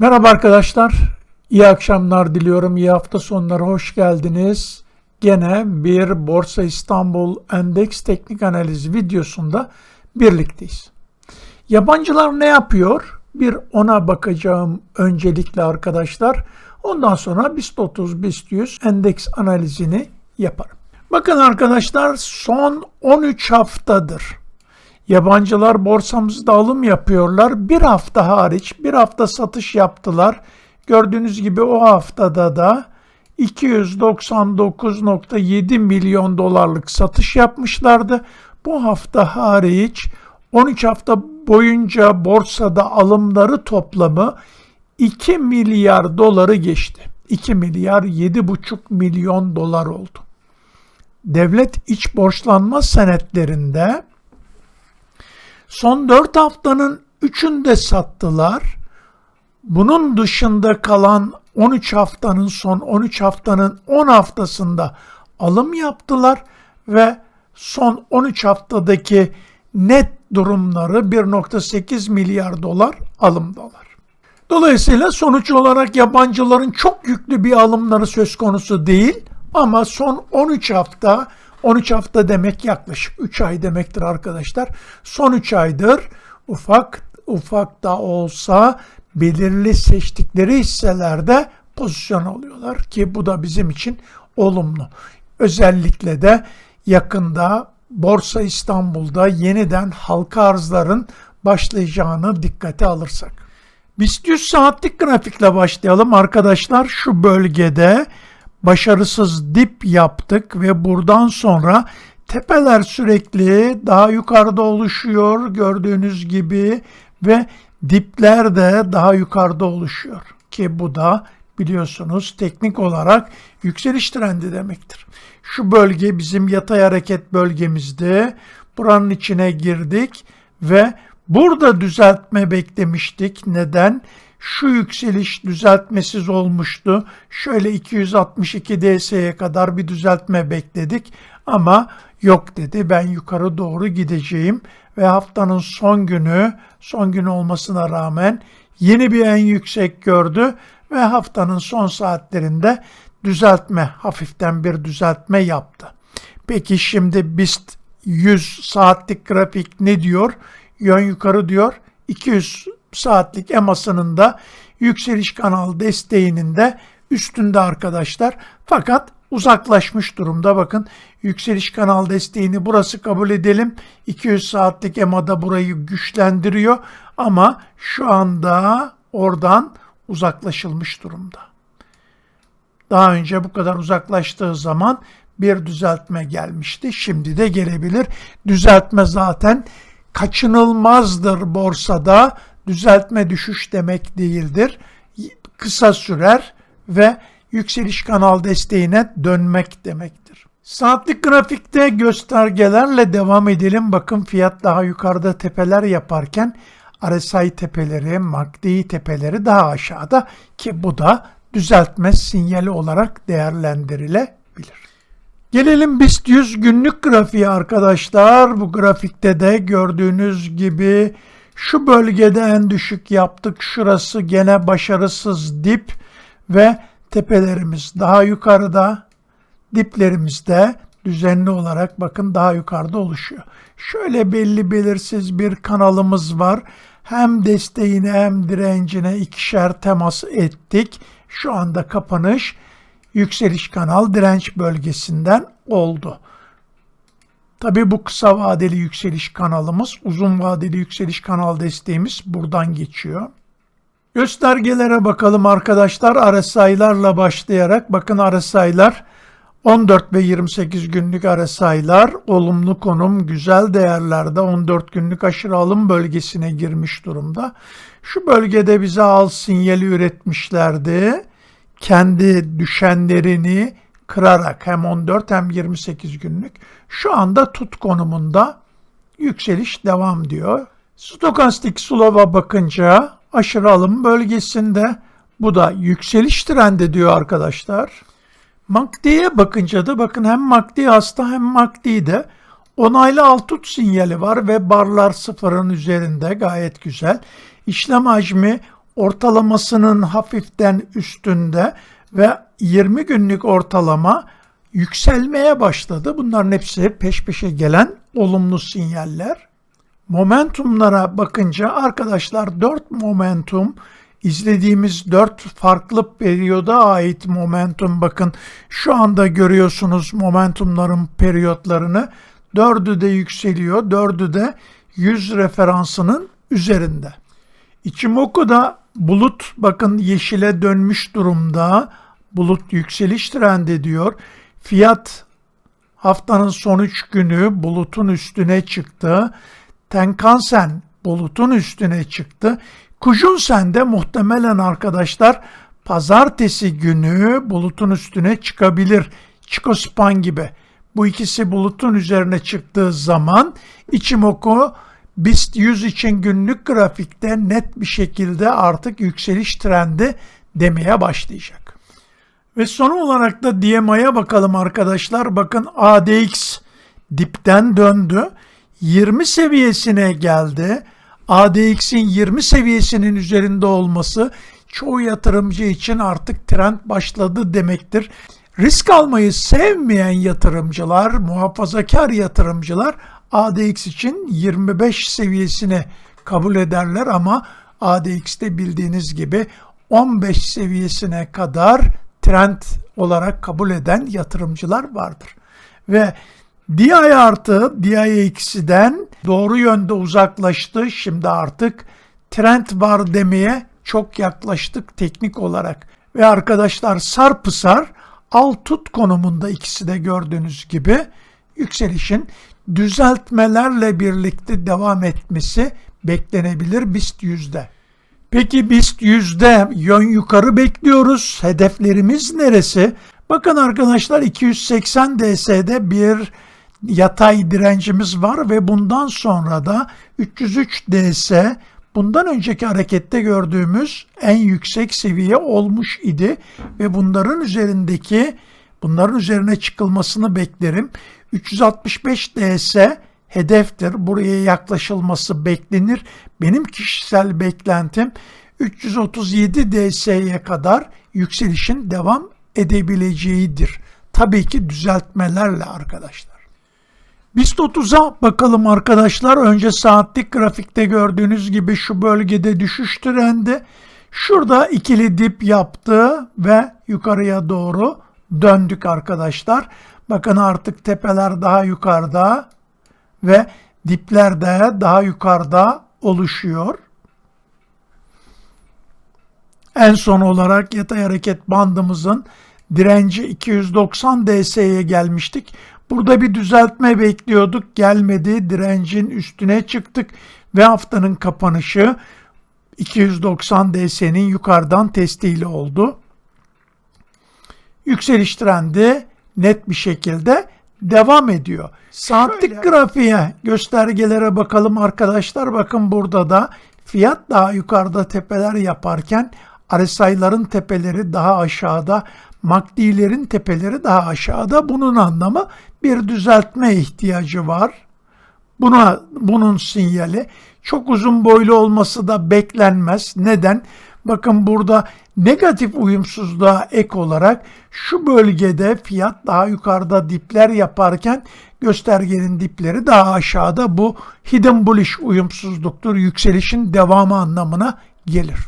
Merhaba arkadaşlar. İyi akşamlar diliyorum. İyi hafta sonları hoş geldiniz. Gene bir Borsa İstanbul Endeks Teknik Analiz videosunda birlikteyiz. Yabancılar ne yapıyor? Bir ona bakacağım öncelikle arkadaşlar. Ondan sonra BIST 30, BIST 100 endeks analizini yaparım. Bakın arkadaşlar son 13 haftadır Yabancılar borsamızda alım yapıyorlar. Bir hafta hariç bir hafta satış yaptılar. Gördüğünüz gibi o haftada da 299.7 milyon dolarlık satış yapmışlardı. Bu hafta hariç 13 hafta boyunca borsada alımları toplamı 2 milyar doları geçti. 2 milyar 7,5 milyon dolar oldu. Devlet iç borçlanma senetlerinde Son 4 haftanın 3'ünde sattılar. Bunun dışında kalan 13 haftanın son 13 haftanın 10 haftasında alım yaptılar ve son 13 haftadaki net durumları 1.8 milyar dolar alımdalar. Dolayısıyla sonuç olarak yabancıların çok yüklü bir alımları söz konusu değil ama son 13 hafta 13 hafta demek yaklaşık 3 ay demektir arkadaşlar. Son 3 aydır ufak ufak da olsa belirli seçtikleri hisselerde pozisyon alıyorlar ki bu da bizim için olumlu. Özellikle de yakında Borsa İstanbul'da yeniden halka arzların başlayacağını dikkate alırsak. BIST 100 saatlik grafikle başlayalım arkadaşlar. Şu bölgede başarısız dip yaptık ve buradan sonra tepeler sürekli daha yukarıda oluşuyor gördüğünüz gibi ve dipler de daha yukarıda oluşuyor ki bu da biliyorsunuz teknik olarak yükseliş trendi demektir. Şu bölge bizim yatay hareket bölgemizdi. Buranın içine girdik ve burada düzeltme beklemiştik. Neden? Şu yükseliş düzeltmesiz olmuştu. Şöyle 262 DS'ye kadar bir düzeltme bekledik ama yok dedi. Ben yukarı doğru gideceğim ve haftanın son günü, son gün olmasına rağmen yeni bir en yüksek gördü ve haftanın son saatlerinde düzeltme, hafiften bir düzeltme yaptı. Peki şimdi BIST 100 saatlik grafik ne diyor? Yön yukarı diyor. 200 saatlik EMA'sının da yükseliş kanal desteğinin de üstünde arkadaşlar. Fakat uzaklaşmış durumda. Bakın yükseliş kanal desteğini burası kabul edelim. 200 saatlik EMA'da burayı güçlendiriyor ama şu anda oradan uzaklaşılmış durumda. Daha önce bu kadar uzaklaştığı zaman bir düzeltme gelmişti. Şimdi de gelebilir. Düzeltme zaten kaçınılmazdır borsada düzeltme düşüş demek değildir. Kısa sürer ve yükseliş kanal desteğine dönmek demektir. Saatlik grafikte göstergelerle devam edelim. Bakın fiyat daha yukarıda tepeler yaparken RSI tepeleri, MACD tepeleri daha aşağıda ki bu da düzeltme sinyali olarak değerlendirilebilir. Gelelim BIST 100 günlük grafiği arkadaşlar. Bu grafikte de gördüğünüz gibi şu bölgede en düşük yaptık. Şurası gene başarısız dip ve tepelerimiz daha yukarıda. Diplerimiz de düzenli olarak bakın daha yukarıda oluşuyor. Şöyle belli belirsiz bir kanalımız var. Hem desteğine hem direncine ikişer temas ettik. Şu anda kapanış yükseliş kanal direnç bölgesinden oldu. Tabii bu kısa vadeli yükseliş kanalımız, uzun vadeli yükseliş kanal desteğimiz buradan geçiyor. Göstergelere bakalım arkadaşlar. RSI'larla başlayarak bakın RSI'lar 14 ve 28 günlük RSI'lar olumlu konum güzel değerlerde 14 günlük aşırı alım bölgesine girmiş durumda. Şu bölgede bize al sinyali üretmişlerdi. Kendi düşenlerini kırarak hem 14 hem 28 günlük şu anda tut konumunda yükseliş devam diyor. Stokastik slova bakınca aşırı alım bölgesinde bu da yükseliş trendi diyor arkadaşlar. MACD'ye bakınca da bakın hem MACD hasta hem MACD'de onaylı alt tut sinyali var ve barlar sıfırın üzerinde gayet güzel. İşlem hacmi ortalamasının hafiften üstünde ve 20 günlük ortalama yükselmeye başladı. Bunların hepsi peş peşe gelen olumlu sinyaller. Momentumlara bakınca arkadaşlar 4 momentum izlediğimiz 4 farklı periyoda ait momentum bakın şu anda görüyorsunuz momentumların periyotlarını. Dördü de yükseliyor. Dördü de 100 referansının üzerinde. Ichimoku'da bulut bakın yeşile dönmüş durumda. Bulut yükseliş trendi diyor. Fiyat haftanın son 3 günü bulutun üstüne çıktı. Tenkan-sen bulutun üstüne çıktı. Kujun-sen de muhtemelen arkadaşlar pazartesi günü bulutun üstüne çıkabilir. Chikospan gibi. Bu ikisi bulutun üzerine çıktığı zaman Ichimoku BIST 100 için günlük grafikte net bir şekilde artık yükseliş trendi demeye başlayacak. Ve son olarak da DMA'ya bakalım arkadaşlar. Bakın ADX dipten döndü. 20 seviyesine geldi. ADX'in 20 seviyesinin üzerinde olması çoğu yatırımcı için artık trend başladı demektir. Risk almayı sevmeyen yatırımcılar, muhafazakar yatırımcılar ADX için 25 seviyesini kabul ederler ama ADX'te bildiğiniz gibi 15 seviyesine kadar trend olarak kabul eden yatırımcılar vardır. Ve DI artı DI eksi'den doğru yönde uzaklaştı. Şimdi artık trend var demeye çok yaklaştık teknik olarak. Ve arkadaşlar sarpısar al tut konumunda ikisi de gördüğünüz gibi yükselişin düzeltmelerle birlikte devam etmesi beklenebilir BIST yüzde. Peki BIST yüzde yön yukarı bekliyoruz. Hedeflerimiz neresi? Bakın arkadaşlar 280 DS'de bir yatay direncimiz var ve bundan sonra da 303 DS bundan önceki harekette gördüğümüz en yüksek seviye olmuş idi ve bunların üzerindeki bunların üzerine çıkılmasını beklerim. 365 DS hedeftir. Buraya yaklaşılması beklenir. Benim kişisel beklentim 337 DS'ye kadar yükselişin devam edebileceğidir. Tabii ki düzeltmelerle arkadaşlar. BIST 30'a bakalım arkadaşlar. Önce saatlik grafikte gördüğünüz gibi şu bölgede düşüş trendi. Şurada ikili dip yaptı ve yukarıya doğru döndük arkadaşlar. Bakın artık tepeler daha yukarıda ve dipler de daha yukarıda oluşuyor. En son olarak yatay hareket bandımızın direnci 290 DS'ye gelmiştik. Burada bir düzeltme bekliyorduk. Gelmedi. Direncin üstüne çıktık ve haftanın kapanışı 290 DS'nin yukarıdan testiyle oldu. Yükseliş trendi net bir şekilde devam ediyor. Saatlik Şöyle. grafiğe, göstergelere bakalım arkadaşlar. Bakın burada da fiyat daha yukarıda tepeler yaparken RSI'ların tepeleri daha aşağıda, MACD'lerin tepeleri daha aşağıda. Bunun anlamı bir düzeltme ihtiyacı var. Buna bunun sinyali çok uzun boylu olması da beklenmez. Neden? Bakın burada negatif uyumsuzluğa ek olarak şu bölgede fiyat daha yukarıda dipler yaparken göstergenin dipleri daha aşağıda bu hidden bullish uyumsuzluktur. Yükselişin devamı anlamına gelir.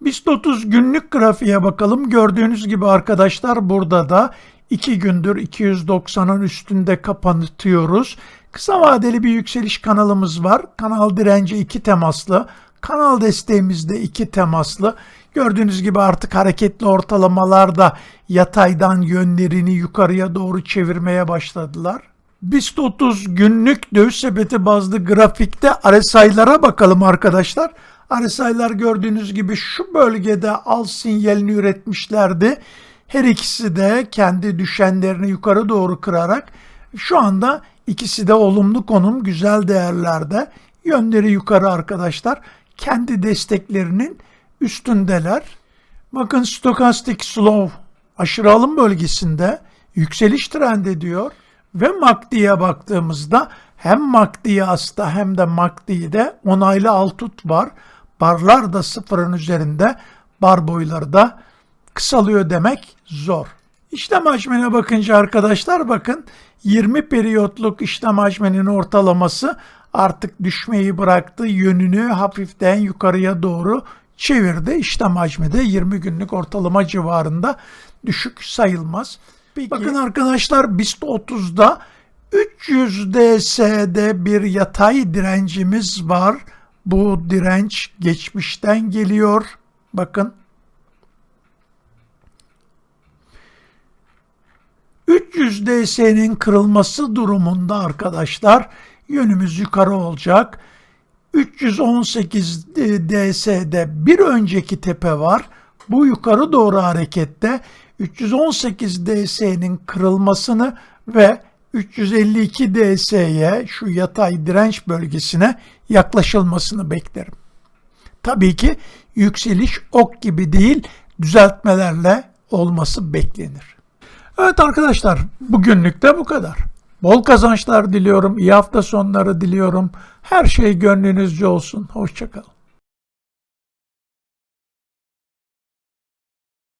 BIST 30 günlük grafiğe bakalım. Gördüğünüz gibi arkadaşlar burada da 2 gündür 290'ın üstünde kapatıyoruz. Kısa vadeli bir yükseliş kanalımız var. Kanal direnci 2 temaslı. Kanal desteğimizde 2 temaslı. Gördüğünüz gibi artık hareketli ortalamalarda yataydan yönlerini yukarıya doğru çevirmeye başladılar. BIST 30 günlük döviz sepeti bazlı grafikte RSI'lara bakalım arkadaşlar. RSI'lar gördüğünüz gibi şu bölgede al sinyalini üretmişlerdi. Her ikisi de kendi düşenlerini yukarı doğru kırarak şu anda ikisi de olumlu konum güzel değerlerde. Yönleri yukarı arkadaşlar. Kendi desteklerinin üstündeler. Bakın stokastik slow aşırı alım bölgesinde yükseliş trend ediyor ve MACD'ye baktığımızda hem MACD'ye hasta hem de MACD'de onaylı altut var. barlar da sıfırın üzerinde, bar boyları da kısalıyor demek zor. İşlem hacmine bakınca arkadaşlar bakın 20 periyotluk işlem hacminin ortalaması artık düşmeyi bıraktı. Yönünü hafiften yukarıya doğru çevirdi. İşlem hacmi de 20 günlük ortalama civarında düşük sayılmaz. Bakın arkadaşlar BIST 30'da 300 DS'de bir yatay direncimiz var. Bu direnç geçmişten geliyor. Bakın 300 DS'nin kırılması durumunda arkadaşlar yönümüz yukarı olacak. 318 DS'de bir önceki tepe var. Bu yukarı doğru harekette 318 DS'nin kırılmasını ve 352 DS'ye şu yatay direnç bölgesine yaklaşılmasını beklerim. Tabii ki yükseliş ok gibi değil düzeltmelerle olması beklenir. Evet arkadaşlar bugünlük de bu kadar. Bol kazançlar diliyorum, iyi hafta sonları diliyorum. Her şey gönlünüzce olsun. Hoşçakalın.